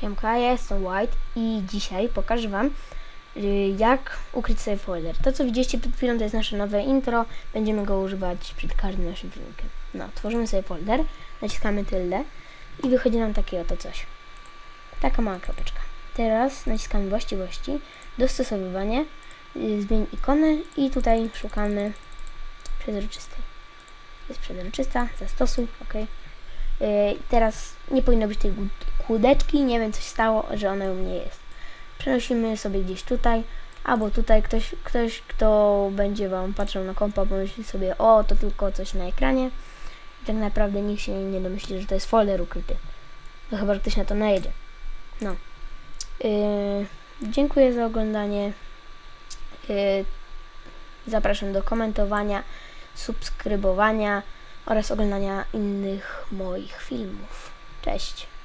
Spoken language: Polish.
Siemka, ja jestem White i dzisiaj pokażę Wam y, jak ukryć sobie folder. To co widzieliście przed chwilą to jest nasze nowe intro, będziemy go używać przed każdym naszym filmikiem. No, tworzymy sobie folder, naciskamy tyldę i wychodzi nam takie oto coś. Taka mała kropeczka. Teraz naciskamy właściwości, dostosowywanie, y, zmień ikonę i tutaj szukamy przezroczystej. Jest przezroczysta, zastosuj, ok. Teraz nie powinno być tej kłódeczki, nie wiem co się stało, że ona u mnie jest. Przenosimy sobie gdzieś tutaj, albo tutaj ktoś, ktoś kto będzie Wam patrzył na kompa, pomyśli sobie, o to tylko coś na ekranie. I tak naprawdę nikt się nie domyśli, że to jest folder ukryty. No chyba, że ktoś na to najedzie. No. Yy, dziękuję za oglądanie. Yy, zapraszam do komentowania, subskrybowania oraz oglądania innych moich filmów. Cześć!